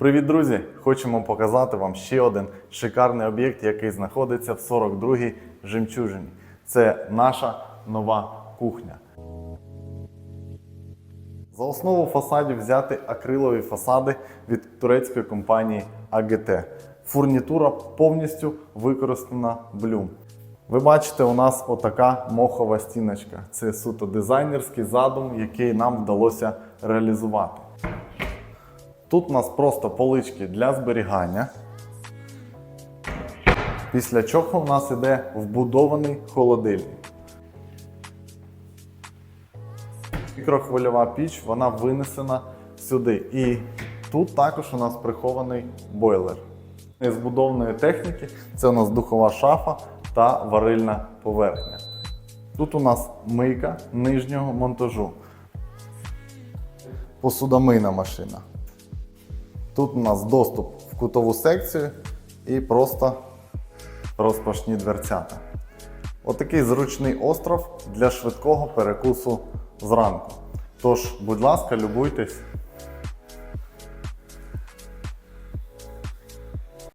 Привіт, друзі! Хочемо показати вам ще один шикарний об'єкт, який знаходиться в 42-й жемчужині. Це наша нова кухня. За основу фасадів взяти акрилові фасади від турецької компанії AGT. Фурнітура повністю використана блюм. Ви бачите, у нас отака мохова стіночка. Це суто дизайнерський задум, який нам вдалося реалізувати. Тут у нас просто полички для зберігання. Після чого у нас іде вбудований холодильник. Мікрохвильова піч, вона винесена сюди. І тут також у нас прихований бойлер. З будовної техніки це у нас духова шафа та варильна поверхня. Тут у нас мийка нижнього монтажу. Посудомийна машина. Тут у нас доступ в кутову секцію і просто розпашні дверцята. Отакий зручний остров для швидкого перекусу зранку. Тож, будь ласка, любуйтесь